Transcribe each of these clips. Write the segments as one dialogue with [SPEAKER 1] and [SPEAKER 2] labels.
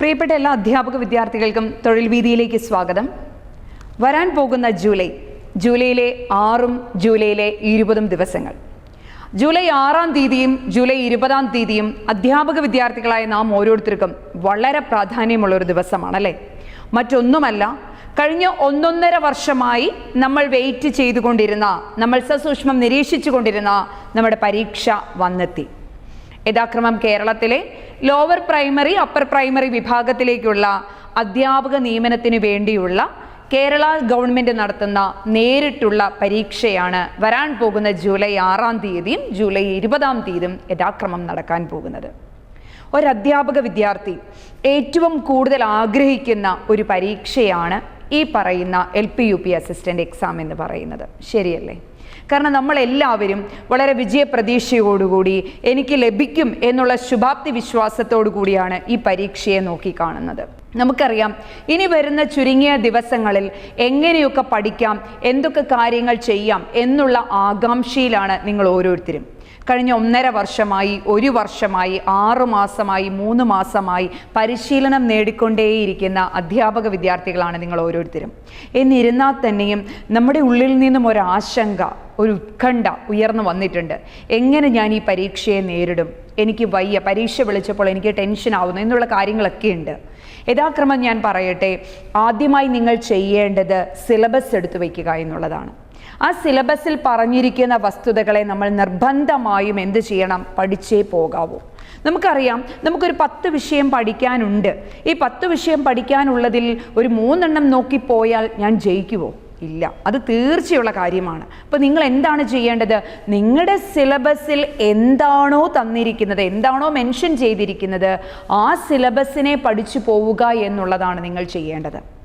[SPEAKER 1] പ്രിയപ്പെട്ട എല്ലാ അധ്യാപക വിദ്യാർത്ഥികൾക്കും തൊഴിൽ വീതിയിലേക്ക് സ്വാഗതം. വരാൻ പോകുന്ന ജൂലൈ ജൂലൈയിലെ ആറും ജൂലൈയിലെ ഇരുപതും ദിവസങ്ങൾ. ജൂലൈ ആറാം തീയതിയും ജൂലൈ ഇരുപതാം തീയതിയും അധ്യാപക വിദ്യാർത്ഥികളായ നാം ഓരോരുത്തർക്കും വളരെ പ്രാധാന്യമുള്ള ഒരു ദിവസമാണല്ലേ? മറ്റൊന്നുമല്ല കഴിഞ്ഞ ഒന്നൊന്നര വർഷമായി നമ്മൾ വെയിറ്റ് ചെയ്തുകൊണ്ടിരുന്ന നമ്മൾ സസൂക്ഷ്മം നിരീക്ഷിച്ചു കൊണ്ടിരുന്ന നമ്മുടെ പരീക്ഷ വന്നെത്തി. യഥാക്രമം കേരളത്തിലെ ലോവർ പ്രൈമറി അപ്പർ പ്രൈമറി വിഭാഗത്തിലേക്കുള്ള അധ്യാപക നിയമനത്തിനു വേണ്ടിയുള്ള കേരള ഗവൺമെന്റ് നടത്തുന്ന നേരിട്ടുള്ള പരീക്ഷയാണ് വരാൻ പോകുന്ന ജൂലൈ ആറാം തീയതിയും ജൂലൈ ഇരുപതാം തീയതിയും യഥാക്രമം നടക്കാൻ പോകുന്നത്. ഒരു അധ്യാപക വിദ്യാർത്ഥി ഏറ്റവും കൂടുതൽ ആഗ്രഹിക്കുന്ന ഒരു പരീക്ഷയാണ് ഈ പറയുന്ന L P U P assistant exam എന്ന് പറയുന്നത്. ശരിയല്ലേ? കാരണം നമ്മളെല്ലാവരും വളരെ വിജയപ്രതീക്ഷയോടുകൂടി എനിക്ക് ലഭിക്കും എന്നുള്ള ശുഭാപ്തി വിശ്വാസത്തോടു കൂടിയാണ് ഈ പരീക്ഷയെ നോക്കിക്കാണുന്നത് നമുക്കറിയാം ഇനി വരുന്ന ചുരുങ്ങിയ ദിവസങ്ങളിൽ എങ്ങനെയൊക്കെ പഠിക്കാം എന്തൊക്കെ കാര്യങ്ങൾ ചെയ്യാം എന്നുള്ള ആകാംക്ഷയിലാണ് നിങ്ങൾ ഓരോരുത്തരും. കഴിഞ്ഞ ഒന്നര വർഷമായി ഒരു വർഷമായി ആറു മാസമായി മൂന്ന് മാസമായി പരിശീലനം നേടിക്കൊണ്ടേയിരിക്കുന്ന അധ്യാപക വിദ്യാർത്ഥികളാണ് നിങ്ങൾ ഓരോരുത്തരും. എന്നിരുന്നാൽ തന്നെയും നമ്മുടെ ഉള്ളിൽ നിന്നും ഒരാശങ്ക ഒരു ഉത്കണ്ഠ ഉയർന്നു വന്നിട്ടുണ്ട്. എങ്ങനെ ഞാൻ ഈ പരീക്ഷയെ നേരിടും? എനിക്ക് വയ്യ. പരീക്ഷ വിളിച്ചപ്പോൾ എനിക്ക് ടെൻഷൻ ആവുന്നു എന്നുള്ള കാര്യങ്ങളൊക്കെ ഉണ്ട്. യഥാക്രമം ഞാൻ പറയട്ടെ ആദ്യമായി നിങ്ങൾ ചെയ്യേണ്ടത് സിലബസ് എടുത്തു വയ്ക്കുക എന്നുള്ളതാണ്. ആ സിലബസിൽ പറഞ്ഞിരിക്കുന്ന വസ്തുതകളെ നമ്മൾ നിർബന്ധമായും എന്ത് ചെയ്യണം? പഠിച്ചേ പോകാവൂ. നമുക്കറിയാം നമുക്കൊരു പത്ത് വിഷയം പഠിക്കാനുണ്ട്. ഈ പത്ത് വിഷയം പഠിക്കാനുള്ളതിൽ ഒരു മൂന്നെണ്ണം നോക്കിപ്പോയാൽ ഞാൻ ജയിക്കുമോ ഇല്ല. അത് തീർച്ചയുള്ള കാര്യമാണ്. അപ്പോൾ നിങ്ങൾ എന്താണ് ചെയ്യേണ്ടത്? നിങ്ങളുടെ സിലബസിൽ എന്താണോ തന്നിരിക്കുന്നത് എന്താണോ മെൻഷൻ ചെയ്തിരിക്കുന്നത് ആ സിലബസിനെ പഠിച്ചു പോവുക എന്നുള്ളതാണ് നിങ്ങൾ ചെയ്യേണ്ടത്.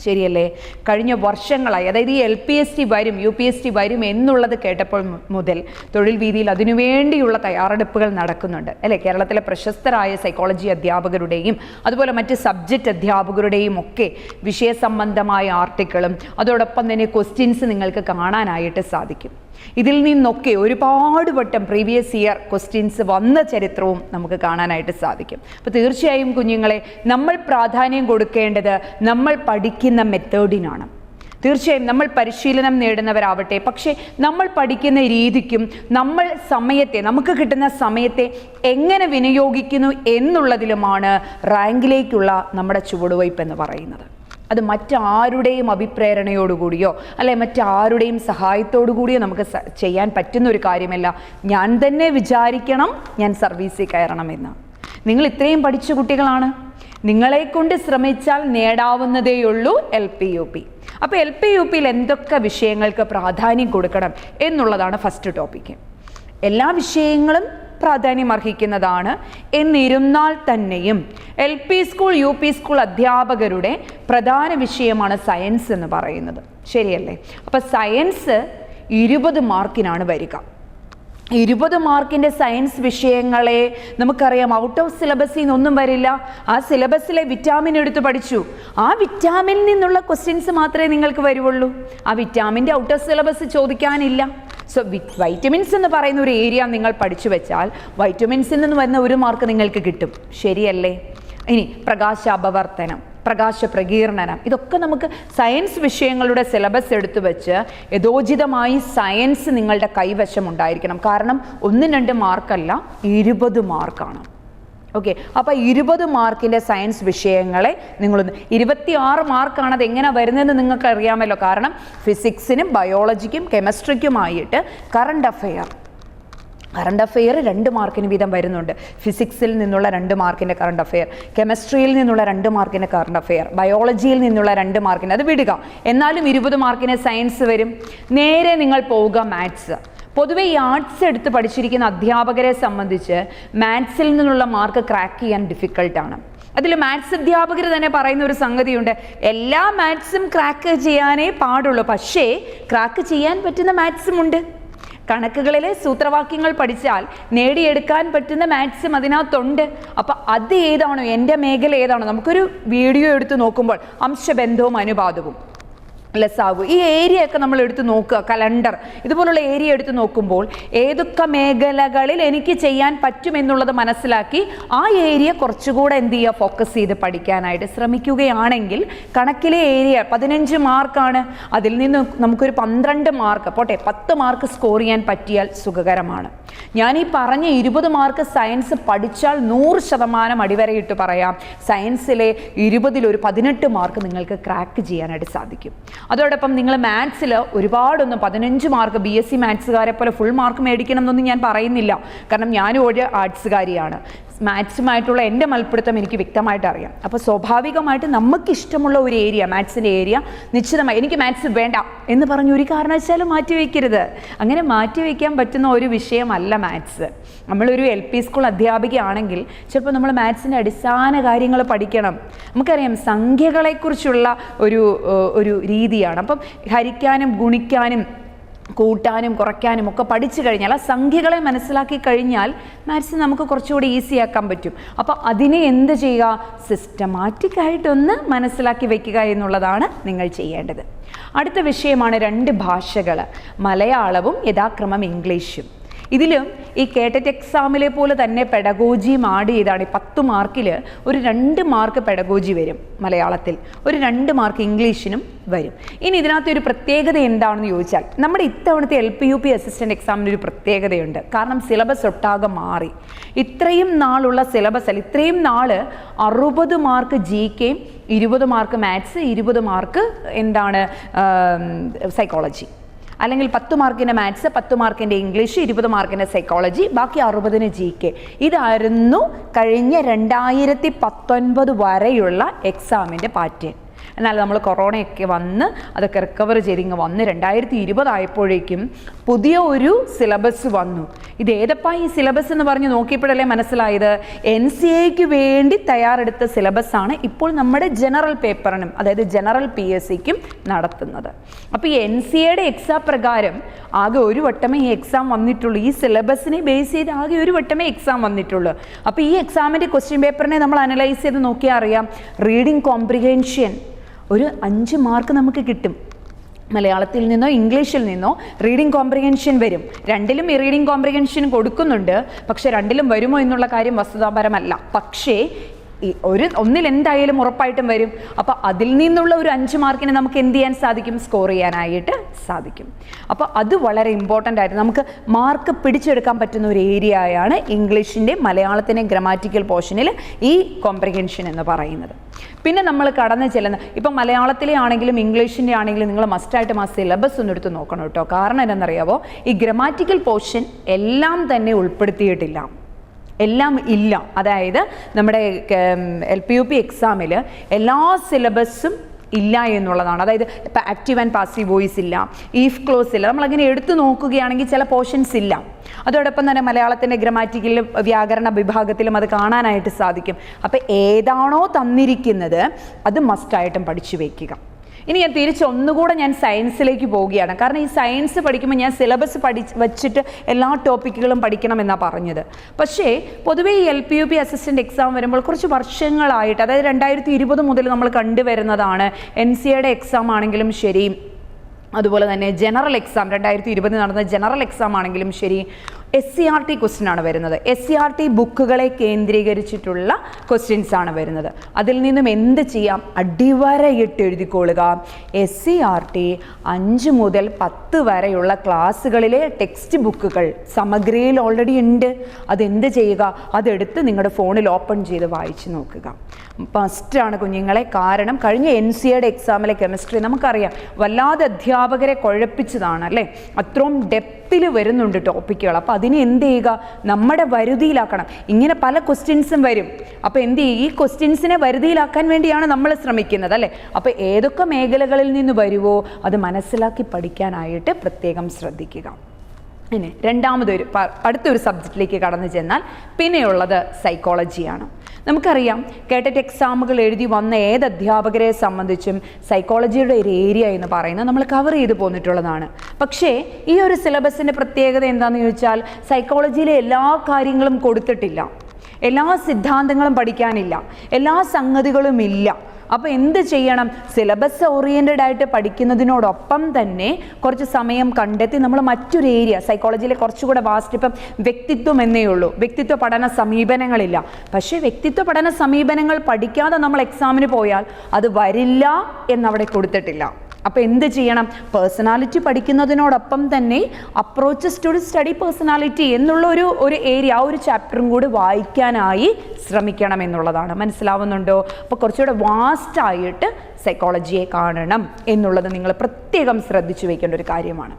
[SPEAKER 1] ശരിയല്ലേ? കഴിഞ്ഞ വർഷങ്ങളായി അതായത് ഈ എൽ പി എസ് ടി വരും യു പി എസ് ടി വരും എന്നുള്ളത് കേട്ടപ്പോൾ മുതൽ തൊഴിൽ വീതിയിൽ അതിനുവേണ്ടിയുള്ള തയ്യാറെടുപ്പുകൾ നടക്കുന്നുണ്ട്. അല്ലേ? കേരളത്തിലെ പ്രശസ്തരായ സൈക്കോളജി അധ്യാപകരുടെയും അതുപോലെ മറ്റ് സബ്ജക്റ്റ് അധ്യാപകരുടെയും ഒക്കെ വിഷയസംബന്ധമായ ആർട്ടിക്കിളും അതോടൊപ്പം തന്നെ ക്വസ്റ്റ്യൻസ് നിങ്ങൾക്ക് കാണാനായിട്ട് സാധിക്കും. ഇതിൽ നിന്നൊക്കെ ഒരുപാട് വട്ടം പ്രീവിയസ് ഇയർ ക്വസ്റ്റ്യൻസ് വന്ന ചരിത്രവും നമുക്ക് കാണാനായിട്ട് സാധിക്കും. അപ്പോൾ തീർച്ചയായും കുഞ്ഞുങ്ങളെ നമ്മൾ പ്രാധാന്യം കൊടുക്കേണ്ടത് നമ്മൾ പഠിക്കുന്ന മെത്തേഡിനാണ് തീർച്ചയായും നമ്മൾ പരിശീലനം നേടുന്നവരാവട്ടെ പക്ഷേ നമ്മൾ പഠിക്കുന്ന രീതിക്കും നമ്മൾ സമയത്തെ നമുക്ക് കിട്ടുന്ന സമയത്തെ എങ്ങനെ വിനിയോഗിക്കുന്നു എന്നുള്ളതിലുമാണ് റാങ്കിലേക്കുള്ള നമ്മുടെ ചുവടുവയ്പ് എന്ന് പറയുന്നത്. അത് മറ്റാരുടെയും അഭിപ്രേരണയോടുകൂടിയോ അല്ലെ മറ്റാരുടെയും കൂടിയോ നമുക്ക് ചെയ്യാൻ പറ്റുന്ന ഒരു കാര്യമല്ല. ഞാൻ തന്നെ വിചാരിക്കണം ഞാൻ സർവീസിൽ കയറണമെന്ന്. നിങ്ങൾ ഇത്രയും പഠിച്ച കുട്ടികളാണ്. നിങ്ങളെ കൊണ്ട് ശ്രമിച്ചാൽ നേടാവുന്നതേയുള്ളൂ എൽ പി യു പി. അപ്പോൾ എൽ പി യു പിയിൽ എന്തൊക്കെ വിഷയങ്ങൾക്ക് പ്രാധാന്യം കൊടുക്കണം എന്നുള്ളതാണ് ഫസ്റ്റ് ടോപ്പിക്ക് എല്ലാ വിഷയങ്ങളും പ്രാധാന്യം അർഹിക്കുന്നതാണ്. എന്നിരുന്നാൽ തന്നെയും L P school U P school അധ്യാപകരുടെ പ്രധാന വിഷയമാണ് സയൻസ് എന്ന് പറയുന്നത്. ശരിയല്ലേ? അപ്പോൾ സയൻസ് ഇരുപത് മാർക്കിനാണ് വരിക. ഇരുപത് മാർക്കിന്റെ സയൻസ് വിഷയങ്ങളെ നമുക്കറിയാം. ഔട്ട് ഓഫ് സിലബസിൽ നിന്നൊന്നും വരില്ല. ആ സിലബസിലെ വിറ്റാമിൻ എടുത്ത് പഠിച്ചു. ആ വിറ്റാമിനിൽ നിന്നുള്ള ക്വസ്റ്റ്യൻസ് മാത്രമേ നിങ്ങൾക്ക് വരുവുള്ളൂ. ആ വിറ്റാമിന്റെ ഔട്ട് ഓഫ് സിലബസ് ചോദിക്കാനില്ല. സോ വൈറ്റമിൻസ് എന്ന് പറയുന്ന ഒരു ഏരിയ നിങ്ങൾ പഠിച്ചു വെച്ചാൽ വൈറ്റമിൻസിൽ നിന്ന് വരുന്ന ഒരു മാർക്ക് നിങ്ങൾക്ക് കിട്ടും. ശരിയല്ലേ? ഇനി പ്രകാശാപവർത്തനം പ്രകാശ പ്രകീർണനം ഇതൊക്കെ നമുക്ക് സയൻസ് വിഷയങ്ങളുടെ സിലബസ് എടുത്തു വെച്ച് യഥോചിതമായി സയൻസ് നിങ്ങളുടെ കൈവശം ഉണ്ടായിരിക്കണം. കാരണം ഒന്നും രണ്ട് മാർക്കല്ല ഇരുപത് മാർക്കാണ് ഓക്കെ അപ്പോൾ ഇരുപത് മാർക്കിന്റെ സയൻസ് വിഷയങ്ങളെ നിങ്ങളൊന്ന് ഇരുപത്തിയാറ് മാർക്കാണ് അത് എങ്ങനെ വരുന്നതെന്ന് നിങ്ങൾക്ക് അറിയാമല്ലോ കാരണം ഫിസിക്സിനും ബയോളജിക്കും കെമിസ്ട്രിക്കുമായിട്ട് കറണ്ട് അഫെയർ കറണ്ട് അഫെയർ രണ്ട് മാർക്കിന് വീതം വരുന്നുണ്ട്. ഫിസിക്സിൽ നിന്നുള്ള രണ്ട് മാർക്കിന്റെ കറണ്ട് അഫെയർ കെമിസ്ട്രിയിൽ നിന്നുള്ള രണ്ട് മാർക്കിന്റെ കറണ്ട് അഫെയർ ബയോളജിയിൽ നിന്നുള്ള രണ്ട് മാർക്കിന് അത് വിടുക. എന്നാലും ഇരുപത് മാർക്കിന് സയൻസ് വരും. നേരെ നിങ്ങൾ പോവുക മാത്സ് പൊതുവെ ഈ ആർട്സ് എടുത്ത് പഠിച്ചിരിക്കുന്ന അധ്യാപകരെ സംബന്ധിച്ച് മാത്സിൽ നിന്നുള്ള മാർക്ക് ക്രാക്ക് ചെയ്യാൻ ഡിഫിക്കൾട്ടാണ് അതിൽ മാത്സ് അധ്യാപകർ തന്നെ പറയുന്ന ഒരു സംഗതിയുണ്ട്. എല്ലാ മാത്സും ക്രാക്ക് ചെയ്യാനേ പാടുള്ളൂ. പക്ഷേ ക്രാക്ക് ചെയ്യാൻ പറ്റുന്ന മാത്സും ഉണ്ട്. കണക്കുകളിലെ സൂത്രവാക്യങ്ങൾ പഠിച്ചാൽ നേടിയെടുക്കാൻ പറ്റുന്ന മാത്സും അതിനകത്തുണ്ട്. അപ്പം അത് ഏതാണോ? എന്റെ മേഖല ഏതാണോ? നമുക്കൊരു വീഡിയോ എടുത്ത് നോക്കുമ്പോൾ അംശബന്ധവും അനുപാതവും. ലെസ് ആകും ഈ ഏരിയ ഒക്കെ നമ്മൾ എടുത്ത് നോക്കുക കലണ്ടർ. ഇതുപോലുള്ള ഏരിയ എടുത്ത് നോക്കുമ്പോൾ ഏതൊക്കെ മേഖലകളിൽ എനിക്ക് ചെയ്യാൻ പറ്റുമെന്നുള്ളത് മനസ്സിലാക്കി ആ ഏരിയ കുറച്ചുകൂടെ എന്ത് ചെയ്യുക ഫോക്കസ് ചെയ്ത് പഠിക്കാനായിട്ട് ശ്രമിക്കുകയാണെങ്കിൽ കണക്കിലെ ഏരിയ പതിനഞ്ച് മാർക്കാണ്. അതിൽ നിന്ന് നമുക്കൊരു പന്ത്രണ്ട് മാർക്ക് പോട്ടെ പത്ത് മാർക്ക് സ്കോർ ചെയ്യാൻ പറ്റിയാൽ സുഖകരമാണ്. ഞാൻ ഈ പറഞ്ഞ ഇരുപത് മാർക്ക് സയൻസ് പഠിച്ചാൽ നൂറ് ശതമാനം അടിവരയിട്ട് പറയാം. സയൻസിലെ ഇരുപതിൽ ഒരു പതിനെട്ട് മാർക്ക് നിങ്ങൾക്ക് ക്രാക്ക് ചെയ്യാനായിട്ട് സാധിക്കും. അതോടൊപ്പം നിങ്ങൾ മാത്സിൽ ഒരുപാടൊന്നും പതിനഞ്ച് മാർക്ക് ബി എസ് സി മാത്സുകാരെ പോലെ ഫുൾ മാർക്ക് മേടിക്കണം എന്നൊന്നും ഞാൻ പറയുന്നില്ല. കാരണം ഞാനും ഒരു ആർട്സുകാരിയാണ് മാത്സുമായിട്ടുള്ള എന്റെ മൽപ്പിടുത്തം എനിക്ക് വ്യക്തമായിട്ട് അറിയാം. അപ്പോൾ സ്വാഭാവികമായിട്ട് നമുക്ക് ഇഷ്ടമുള്ള ഒരു ഏരിയ മാത്സിന്റെ ഏരിയ നിശ്ചിതമായി എനിക്ക് മാത്സ് വേണ്ട എന്ന് പറഞ്ഞ് ഒരു കാരണവശാലും മാറ്റി വയ്ക്കരുത്. അങ്ങനെ മാറ്റി വയ്ക്കാൻ പറ്റുന്ന ഒരു വിഷയമല്ല മാത്സ് നമ്മളൊരു എൽ പി സ്കൂൾ അധ്യാപികയാണെങ്കിൽ ചിലപ്പോൾ നമ്മൾ മാത്സിന്റെ അടിസ്ഥാന കാര്യങ്ങൾ പഠിക്കണം. നമുക്കറിയാം സംഖ്യകളെക്കുറിച്ചുള്ള ഒരു ഒരു രീതിയാണ്. അപ്പം ഹരിക്കാനും ഗുണിക്കാനും കൂട്ടാനും കുറയ്ക്കാനും ഒക്കെ പഠിച്ചു കഴിഞ്ഞാൽ ആ സംഖ്യകളെ മനസ്സിലാക്കി കഴിഞ്ഞാൽ മാത്സ് നമുക്ക് കുറച്ചുകൂടി ഈസി ആക്കാൻ പറ്റും. അപ്പോൾ അതിനെ എന്ത് ചെയ്യുക? സിസ്റ്റമാറ്റിക് ആയിട്ടൊന്ന് മനസ്സിലാക്കി വെക്കുക എന്നുള്ളതാണ് നിങ്ങൾ ചെയ്യേണ്ടത്. അടുത്ത വിഷയമാണ് രണ്ട് ഭാഷകൾ മലയാളവും യഥാക്രമം ഇംഗ്ലീഷും. ഇതിലും ഈ കേട്ടറ്റ് എക്സാമിലെ പോലെ തന്നെ പെഡഗോജി ആഡ് ചെയ്താണ്. ഈ പത്ത് മാർക്കിൽ ഒരു രണ്ട് മാർക്ക് പെഡഗോജി വരും മലയാളത്തിൽ. ഒരു രണ്ട് മാർക്ക് ഇംഗ്ലീഷിനും വരും. ഇനി ഇതിനകത്ത് ഒരു പ്രത്യേകത എന്താണെന്ന് ചോദിച്ചാൽ നമ്മുടെ ഇത്തവണത്തെ L P U P assistant എക്സാമിന് ഒരു പ്രത്യേകതയുണ്ട്. കാരണം സിലബസ് ഒട്ടാകെ മാറി. ഇത്രയും നാളുള്ള സിലബസ് അല്ല ഇത്രയും നാൾ അറുപത് മാർക്ക് ജി കെയും ഇരുപത് മാർക്ക് മാത്സ് ഇരുപത് മാർക്ക് എന്താണ് സൈക്കോളജി അല്ലെങ്കിൽ പത്ത് മാർക്കിന്റെ മാത്സ് പത്ത് മാർക്കിന്റെ ഇംഗ്ലീഷ് ഇരുപത് മാർക്കിന്റെ സൈക്കോളജി ബാക്കി അറുപതിന് ജി കെ ഇതായിരുന്നു കഴിഞ്ഞ രണ്ടായിരത്തി പത്തൊൻപത് വരെയുള്ള എക്സാമിന്റെ പാറ്റേൺ എന്നാൽ നമ്മൾ കൊറോണയൊക്കെ വന്ന് അതൊക്കെ റിക്കവർ ചെയ്തിങ്ങ് വന്ന് രണ്ടായിരത്തി ഇരുപതായപ്പോഴേക്കും പുതിയ ഒരു സിലബസ് വന്നു. ഇത് ഏതപ്പാ ഈ സിലബസ് എന്ന് പറഞ്ഞ് നോക്കിയപ്പോഴല്ലേ മനസ്സിലായത്? എൻ സി എക്ക് വേണ്ടി തയ്യാറെടുത്ത സിലബസാണ് ഇപ്പോൾ നമ്മുടെ ജനറൽ പേപ്പറിനും അതായത് ജനറൽ പി എസ് സിക്കും നടത്തുന്നത്. അപ്പോൾ ഈ എൻ സി എയുടെ എക്സാം പ്രകാരം ആകെ ഒരു വട്ടമേ ഈ എക്സാം വന്നിട്ടുള്ളൂ. ഈ സിലബസിനെ ബേസ് ചെയ്ത് ആകെ ഒരു വട്ടമേ എക്സാം വന്നിട്ടുള്ളൂ. അപ്പോൾ ഈ എക്സാമിന്റെ ക്വസ്റ്റ്യൻ പേപ്പറിനെ നമ്മൾ അനലൈസ് ചെയ്ത് നോക്കിയാൽ അറിയാം. റീഡിംഗ് കോംപ്രിഹെൻഷൻ ഒരു അഞ്ച് മാർക്ക് നമുക്ക് കിട്ടും. മലയാളത്തിൽ നിന്നോ ഇംഗ്ലീഷിൽ നിന്നോ റീഡിംഗ് കോംപ്രിഹെൻഷൻ വരും. രണ്ടിലും ഈ റീഡിംഗ് കോംപ്രിഹെൻഷൻ കൊടുക്കുന്നുണ്ട്. പക്ഷേ രണ്ടിലും വരുമോ എന്നുള്ള കാര്യം വസ്തുതാപരമല്ല. പക്ഷേ ഒരു ഒന്നിൽ എന്തായാലും ഉറപ്പായിട്ടും വരും. അപ്പോൾ അതിൽ നിന്നുള്ള ഒരു അഞ്ച് മാർക്കിന് നമുക്ക് എന്ത് ചെയ്യാൻ സാധിക്കും? സ്കോർ ചെയ്യാനായിട്ട് സാധിക്കും. അപ്പോൾ അത് വളരെ ഇമ്പോർട്ടന്റ് ആയിട്ട് നമുക്ക് മാർക്ക് പിടിച്ചെടുക്കാൻ പറ്റുന്ന ഒരു ഏരിയ ആയാണ് ഇംഗ്ലീഷിന്റെ മലയാളത്തിന്റെ ഗ്രാമാറ്റിക്കൽ പോർഷനിൽ ഈ കോംപ്രിഹെൻഷൻ എന്ന് പറയുന്നത്. പിന്നെ നമ്മൾ കടന്നു ചെല്ലുന്ന ഇപ്പം മലയാളത്തിലെ ആണെങ്കിലും ഇംഗ്ലീഷിന്റെ ആണെങ്കിലും നിങ്ങൾ മസ്റ്റായിട്ടും ആ സിലബസ് ഒന്ന് എടുത്ത് നോക്കണം കേട്ടോ. കാരണം എന്താണെന്നറിയാവോ? ഈ ഗ്രാമാറ്റിക്കൽ പോർഷൻ എല്ലാം തന്നെ ഉൾപ്പെടുത്തിയിട്ടില്ല. എല്ലാം ഇല്ല. അതായത് നമ്മുടെ എൽ പി യു പി എക്സാമിൽ എല്ലാ സിലബസും ഇല്ല എന്നുള്ളതാണ്. അതായത് ഇപ്പം ആക്റ്റീവ് ആൻഡ് പാസീവ് വോയിസ് ഇല്ല ഈഫ് ക്ലോസ് ഇല്ല നമ്മളങ്ങനെ എടുത്തു നോക്കുകയാണെങ്കിൽ ചില പോർഷൻസ് ഇല്ല. അതോടൊപ്പം തന്നെ മലയാളത്തിന്റെ ഗ്രമാറ്റിക്കലും വ്യാകരണ വിഭാഗത്തിലും അത് കാണാനായിട്ട് സാധിക്കും. അപ്പം ഏതാണോ തന്നിരിക്കുന്നത് അത് മസ്റ്റായിട്ടും പഠിച്ചു വയ്ക്കുക ഇനി ഞാൻ തിരിച്ച് ഒന്നുകൂടെ ഞാൻ സയൻസിലേക്ക് പോവുകയാണ്. കാരണം ഈ സയൻസ് പഠിക്കുമ്പോൾ ഞാൻ സിലബസ് പഠി വച്ചിട്ട് എല്ലാ ടോപ്പിക്കുകളും പഠിക്കണം എന്നാണ് പറഞ്ഞത്. പക്ഷേ പൊതുവേ ഈ L P U P assistant exam വരുമ്പോൾ കുറച്ച് വർഷങ്ങളായിട്ട് അതായത് രണ്ടായിരത്തി ഇരുപത് മുതൽ നമ്മൾ കണ്ടുവരുന്നതാണ് എൻ സി എയുടെ എക്സാം ആണെങ്കിലും ശരി. അതുപോലെ തന്നെ ജനറൽ എക്സാം രണ്ടായിരത്തി ഇരുപതിൽ നടന്ന ജനറൽ എക്സാം ആണെങ്കിലും ശരി. S C R T question ആണ് വരുന്നത്. എസ് സി ആർ ടി ബുക്കുകളെ കേന്ദ്രീകരിച്ചിട്ടുള്ള ക്വസ്റ്റ്യൻസ് ആണ് വരുന്നത്. അതിൽ നിന്നും എന്ത് ചെയ്യാം? അടിവരയിട്ട് എഴുതിക്കൊള്ളുക. എസ് സി ആർ ടി അഞ്ച് മുതൽ പത്ത് വരെയുള്ള ക്ലാസ്സുകളിലെ ടെക്സ്റ്റ് ബുക്കുകൾ സമഗ്രിയിൽ ഓൾറെഡി ഉണ്ട്. അതെന്ത് ചെയ്യുക? അതെടുത്ത് നിങ്ങളുടെ ഫോണിൽ ഓപ്പൺ ചെയ്ത് വായിച്ചു നോക്കുക. ഫസ്റ്റാണ് കുഞ്ഞുങ്ങളെ. കാരണം കഴിഞ്ഞ എൻ സി എയുടെ എക്സാമിലെ കെമിസ്ട്രി നമുക്കറിയാം. വല്ലാതെ അധ്യാപകരെ കുഴപ്പിച്ചതാണ് അല്ലേ? അത്രയും ഡെപ്തിൽ വരുന്നുണ്ട് ടോപ്പിക്കുകൾ. അപ്പോൾ അതിനെ എന്ത് ചെയ്യുക? നമ്മുടെ വരുതിയിലാക്കണം. ഇങ്ങനെ പല ക്വസ്റ്റ്യൻസും വരും. അപ്പോൾ എന്ത് ചെയ്യും? ഈ ക്വസ്റ്റ്യൻസിനെ വരുതിയിലാക്കാൻ വേണ്ടിയാണ് നമ്മൾ ശ്രമിക്കുന്നത് അല്ലേ? അപ്പോൾ ഏതൊക്കെ മേഖലകളിൽ നിന്ന് വരുമോ അത് മനസ്സിലാക്കി പഠിക്കാനായിട്ട് പ്രത്യേകം ശ്രദ്ധിക്കുക. ഇനി രണ്ടാമതൊരു അടുത്തൊരു സബ്ജക്റ്റിലേക്ക് കടന്നു ചെന്നാൽ പിന്നെയുള്ളത് സൈക്കോളജിയാണ് നമുക്കറിയാം കേട്ടറ്റ് എക്സാമുകൾ എഴുതി വന്ന ഏത് അധ്യാപകരെ സംബന്ധിച്ചും സൈക്കോളജിയുടെ ഒരു ഏരിയ എന്ന് പറയുന്നത് നമ്മൾ കവർ ചെയ്ത് പോന്നിട്ടുള്ളതാണ്. പക്ഷേ ഈ ഒരു സിലബസിന്റെ പ്രത്യേകത എന്താണെന്ന് ചോദിച്ചാൽ സൈക്കോളജിയിലെ എല്ലാ കാര്യങ്ങളും കൊടുത്തിട്ടില്ല. എല്ലാ സിദ്ധാന്തങ്ങളും പഠിക്കാനില്ല. എല്ലാ സംഗതികളും ഇല്ല. അപ്പോൾ എന്ത് ചെയ്യണം? സിലബസ് ഓറിയന്റഡ് ആയിട്ട് പഠിക്കുന്നതിനോടൊപ്പം തന്നെ കുറച്ച് സമയം കണ്ടെത്തി നമ്മൾ മറ്റൊരു ഏരിയ സൈക്കോളജിയിലെ കുറച്ചുകൂടെ വാസ്റ്റ് ഇപ്പം വ്യക്തിത്വം എന്നേ ഉള്ളൂ. വ്യക്തിത്വ പഠന സമീപനങ്ങളില്ല. പക്ഷേ വ്യക്തിത്വ പഠന സമീപനങ്ങൾ പഠിക്കാതെ നമ്മൾ എക്സാമിന് പോയാൽ അത് വരില്ല എന്നവിടെ കൊടുത്തിട്ടില്ല. അപ്പോൾ എന്ത് ചെയ്യണം? പേഴ്സണാലിറ്റി പഠിക്കുന്നതിനോടൊപ്പം തന്നെ അപ്രോച്ചസ് ടു സ്റ്റഡി പേഴ്സണാലിറ്റി എന്നുള്ള ഒരു ഒരു ഏരിയ ആ ഒരു ചാപ്റ്ററും കൂടി വായിക്കാനായി ശ്രമിക്കണം എന്നുള്ളതാണ്. മനസ്സിലാവുന്നുണ്ടോ? അപ്പോൾ കുറച്ചുകൂടെ വാസ്റ്റായിട്ട് സൈക്കോളജിയെ കാണണം എന്നുള്ളത് നിങ്ങൾ പ്രത്യേകം ശ്രദ്ധിച്ചു വയ്ക്കേണ്ട ഒരു കാര്യമാണ്.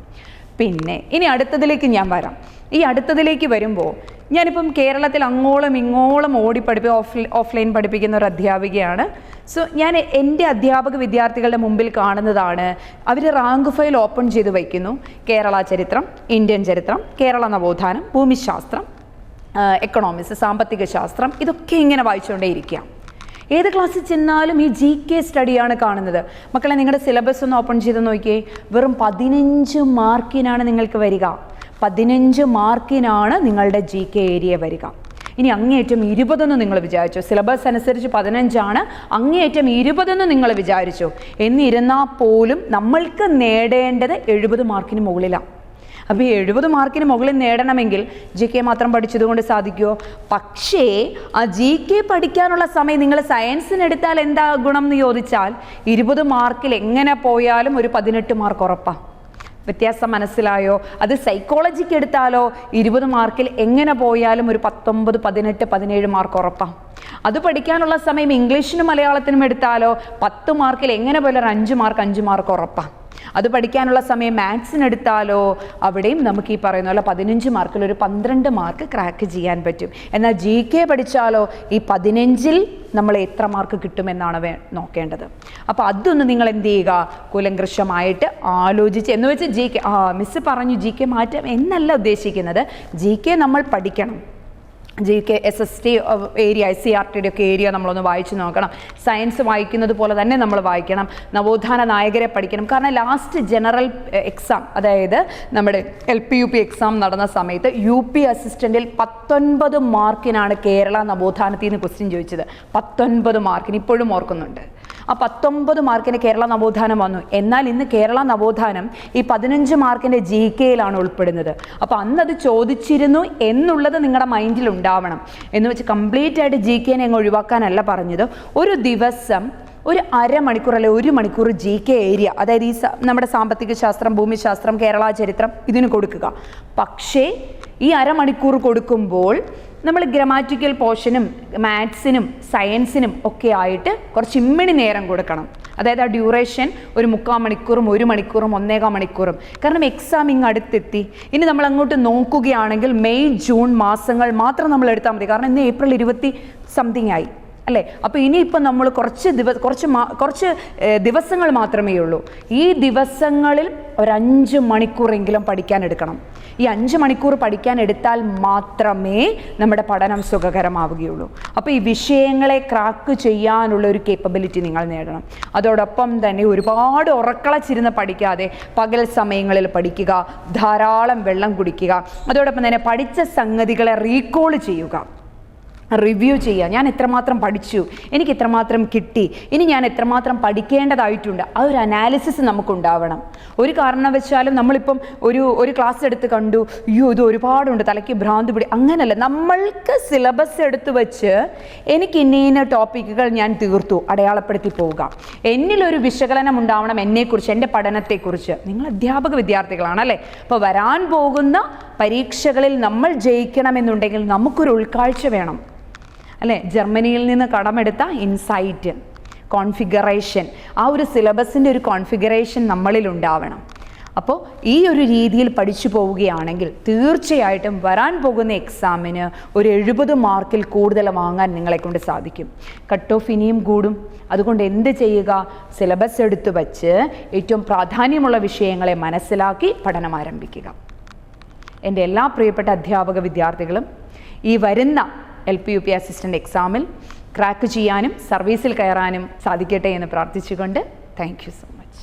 [SPEAKER 1] പിന്നെ ഇനി അടുത്തതിലേക്ക് ഞാൻ വരാം. ഈ അടുത്തതിലേക്ക് വരുമ്പോൾ ഞാനിപ്പം കേരളത്തിൽ അങ്ങോളം ഇങ്ങോളം ഓടി പഠിപ്പി ഓഫ് ഓഫ്ലൈൻ പഠിപ്പിക്കുന്ന ഒരു അധ്യാപികയാണ്. സോ ഞാൻ എന്റെ അധ്യാപക വിദ്യാർത്ഥികളുടെ മുമ്പിൽ കാണുന്നതാണ്. അവർ റാങ്ക് ഫയൽ ഓപ്പൺ ചെയ്ത് വയ്ക്കുന്നു. കേരള ചരിത്രം ഇന്ത്യൻ ചരിത്രം കേരള നവോത്ഥാനം ഭൂമിശാസ്ത്രം എക്കണോമിക്സ് സാമ്പത്തിക ശാസ്ത്രം ഇതൊക്കെ ഇങ്ങനെ വായിച്ചുകൊണ്ടേയിരിക്കുക. ഏത് ക്ലാസ്സിൽ ചെന്നാലും ഈ ജി കെ സ്റ്റഡിയാണ് കാണുന്നത്. മക്കളെ നിങ്ങളുടെ സിലബസ് ഒന്ന് ഓപ്പൺ ചെയ്ത് നോക്കിയേ. വെറും പതിനഞ്ച് മാർക്കിനാണ് നിങ്ങൾക്ക് വരിക. പതിനഞ്ച് മാർക്കിനാണ് നിങ്ങളുടെ ജി കെ ഏരിയ വരിക. ഇനി അങ്ങേയറ്റം ഇരുപതെന്ന് നിങ്ങൾ വിചാരിച്ചു. സിലബസ് അനുസരിച്ച് പതിനഞ്ചാണ്. അങ്ങേയറ്റം ഇരുപതെന്ന് നിങ്ങൾ വിചാരിച്ചു. എന്നിരുന്നാൽ പോലും നമ്മൾക്ക് നേടേണ്ടത് എഴുപത് മാർക്കിന് മുകളിലാണ് അപ്പോൾ ഈ എഴുപത് മാർക്കിന് മുകളിൽ നേടണമെങ്കിൽ ജി കെ മാത്രം പഠിച്ചതുകൊണ്ട് സാധിക്കുമോ പക്ഷേ ആ ജി കെ പഠിക്കാനുള്ള സമയം നിങ്ങൾ സയൻസിനെടുത്താൽ എന്താ ഗുണം എന്ന് ചോദിച്ചാൽ ഇരുപത് മാർക്കിൽ എങ്ങനെ പോയാലും ഒരു പതിനെട്ട് മാർക്ക് ഉറപ്പാണ് വ്യത്യാസം മനസ്സിലായോ? അത് സൈക്കോളജിക്ക് എടുത്താലോ? ഇരുപത് മാർക്കിൽ എങ്ങനെ പോയാലും ഒരു പത്തൊമ്പത് പതിനെട്ട് പതിനേഴ് മാർക്ക് ഉറപ്പാണ് അത് പഠിക്കാനുള്ള സമയം ഇംഗ്ലീഷിനും മലയാളത്തിനും എടുത്താലോ? പത്ത് മാർക്കിൽ എങ്ങനെ പോയാലും ഒരു അഞ്ച് മാർക്ക് അഞ്ച് മാർക്ക് ഉറപ്പാണ് അത് പഠിക്കാനുള്ള സമയം മാത്സിന് എടുത്താലോ അവിടെയും നമുക്ക് ഈ പറയുന്ന പോലെ പതിനഞ്ച് മാർക്കിൽ ഒരു പന്ത്രണ്ട് മാർക്ക് ക്രാക്ക് ചെയ്യാൻ പറ്റും. എന്നാൽ ജി കെ പഠിച്ചാലോ ഈ പതിനഞ്ചിൽ നമ്മൾ എത്ര മാർക്ക് കിട്ടുമെന്നാണ് വേ നോക്കേണ്ടത്. അപ്പോൾ അതൊന്ന് നിങ്ങൾ എന്ത് ചെയ്യുക? കുലങ്കൃഷമായിട്ട് ആലോചിച്ച് എന്ന് വെച്ചാൽ ജി കെ ആ മിസ് പറഞ്ഞു ജി കെ മാറ്റം എന്നല്ല ഉദ്ദേശിക്കുന്നത്. ജി കെ നമ്മൾ പഠിക്കണം. G K S S T area S C R ടിയുടെ ഒക്കെ ഏരിയ നമ്മളൊന്ന് വായിച്ചു നോക്കണം. സയൻസ് വായിക്കുന്നത് പോലെ തന്നെ നമ്മൾ വായിക്കണം. നവോത്ഥാന നായകരെ പഠിക്കണം. കാരണം ലാസ്റ്റ് ജനറൽ എക്സാം അതായത് നമ്മുടെ L P U P exam നടന്ന സമയത്ത് യു പി അസിസ്റ്റന്റിൽ പത്തൊൻപത് മാർക്കിനാണ് കേരള നവോത്ഥാനത്തിൽ നിന്ന് ക്വസ്റ്റ്യൻ ചോദിച്ചത്. പത്തൊൻപത് മാർക്കിന് ഇപ്പോഴും ഓർക്കുന്നുണ്ട്. ആ പത്തൊമ്പത് മാർക്കിന് കേരള നവോത്ഥാനം വന്നു. എന്നാൽ ഇന്ന് കേരള നവോത്ഥാനം ഈ പതിനഞ്ച് മാർക്കിന്റെ ജി കെയിലാണ് ഉൾപ്പെടുന്നത്. അപ്പോൾ അത് ചോദിച്ചിരുന്നു എന്നുള്ളത് നിങ്ങളുടെ മൈൻഡിൽ ഉണ്ടാവണം. എന്ന് വെച്ച് കംപ്ലീറ്റ് ആയിട്ട് ജി കെനെ അങ്ങ് ഒഴിവാക്കാനല്ല പറഞ്ഞത്. ഒരു ദിവസം ഒരു അരമണിക്കൂർ അല്ലെ ഒരു മണിക്കൂർ ജി കെ ഏരിയ അതായത് ഈ നമ്മുടെ സാമ്പത്തിക ശാസ്ത്രം ഭൂമിശാസ്ത്രം കേരള ചരിത്രം ഇതിന് കൊടുക്കുക. പക്ഷേ ഈ അരമണിക്കൂർ കൊടുക്കുമ്പോൾ നമ്മൾ ഗ്രമാറ്റിക്കൽ പോർഷനും മാത്സിനും സയൻസിനും ഒക്കെ ആയിട്ട് കുറച്ച് ഇമ്മിണി നേരം കൊടുക്കണം. അതായത് ആ ഡ്യൂറേഷൻ ഒരു മുക്കാൽ മണിക്കൂറും ഒരു മണിക്കൂറും ഒന്നേകാൽ മണിക്കൂറും. കാരണം എക്സാം ഇങ്ങ് അടുത്തെത്തി. ഇനി നമ്മൾ അങ്ങോട്ട് നോക്കുകയാണെങ്കിൽ മെയ് ജൂൺ മാസങ്ങൾ മാത്രം നമ്മൾ എടുത്താൽ മതി. കാരണം ഇന്ന് ഏപ്രിൽ ഇരുപത്തി സംതിങ് ആയി. അല്ലേ? അപ്പോൾ ഇനിയിപ്പോൾ നമ്മൾ കുറച്ച് ദിവ കുറച്ച് കുറച്ച് ദിവസങ്ങൾ മാത്രമേ ഉള്ളൂ ഈ ദിവസങ്ങളിൽ ഒരഞ്ച് മണിക്കൂറെങ്കിലും പഠിക്കാൻ എടുക്കണം. ഈ അഞ്ച് മണിക്കൂർ പഠിക്കാൻ എടുത്താൽ മാത്രമേ നമ്മുടെ പഠനം സുഖകരമാവുകയുള്ളൂ. അപ്പോൾ ഈ വിഷയങ്ങളെ ക്രാക്ക് ചെയ്യാനുള്ള ഒരു കേപ്പബിലിറ്റി നിങ്ങൾ നേടണം. അതോടൊപ്പം തന്നെ ഒരുപാട് ഉറക്കളച്ചിരുന്ന് പഠിക്കാതെ പകൽ സമയങ്ങളിൽ പഠിക്കുക ധാരാളം വെള്ളം കുടിക്കുക അതോടൊപ്പം തന്നെ പഠിച്ച സംഗതികളെ റീകോൾ ചെയ്യുക. റിവ്യൂ ചെയ്യുക ഞാൻ എത്രമാത്രം പഠിച്ചു? എനിക്ക് എത്രമാത്രം കിട്ടി? ഇനി ഞാൻ എത്രമാത്രം പഠിക്കേണ്ടതായിട്ടുണ്ട്? ആ ഒരു അനാലിസിസ് നമുക്കുണ്ടാവണം. ഒരു കാരണവശാലും നമ്മളിപ്പം ഒരു ഒരു ക്ലാസ് എടുത്ത് കണ്ടു. അയ്യോ ഇത് ഒരുപാടുണ്ട്. തലയ്ക്ക് ഭ്രാന്ത് പിടി. അങ്ങനല്ല. നമ്മൾക്ക് സിലബസ് എടുത്തു വെച്ച് എനിക്ക് ഇന്ന ഇന്ന ടോപ്പിക്കുകൾ ഞാൻ തീർത്തു. അടയാളപ്പെടുത്തി പോവുക എന്നിലൊരു വിശകലനം ഉണ്ടാവണം എന്നെക്കുറിച്ച് എന്റെ പഠനത്തെക്കുറിച്ച്. നിങ്ങൾ അധ്യാപക വിദ്യാർത്ഥികളാണ് അല്ലേ? അപ്പോൾ വരാൻ പോകുന്ന പരീക്ഷകളിൽ നമ്മൾ ജയിക്കണമെന്നുണ്ടെങ്കിൽ നമുക്കൊരു ഉൾക്കാഴ്ച വേണം. അല്ലേ? ജർമ്മനിയിൽ നിന്ന് കടമെടുത്ത ഇൻസൈറ്റ് കോൺഫിഗറേഷൻ ആ ഒരു സിലബസിന്റെ ഒരു കോൺഫിഗറേഷൻ നമ്മളിൽ ഉണ്ടാവണം. അപ്പോൾ ഈ ഒരു രീതിയിൽ പഠിച്ചു പോവുകയാണെങ്കിൽ തീർച്ചയായിട്ടും വരാൻ പോകുന്ന എക്സാമിന് ഒരു എഴുപത് മാർക്കിൽ കൂടുതൽ വാങ്ങാൻ നിങ്ങളെ കൊണ്ട് സാധിക്കും. കട്ട് ഓഫ് ഇനിയും കൂടും. അതുകൊണ്ട് എന്ത് ചെയ്യുക? സിലബസ് എടുത്തു വച്ച് ഏറ്റവും പ്രാധാന്യമുള്ള വിഷയങ്ങളെ മനസ്സിലാക്കി പഠനം ആരംഭിക്കുക. എന്റെ എല്ലാ പ്രിയപ്പെട്ട അധ്യാപക വിദ്യാർത്ഥികളും ഈ വരുന്ന L P U P assistant എക്സാമിൽ ക്രാക്ക് ചെയ്യാനും സർവീസിൽ കയറാനും സാധിക്കട്ടെ എന്ന് പ്രാർത്ഥിച്ചുകൊണ്ട് താങ്ക് യു സോ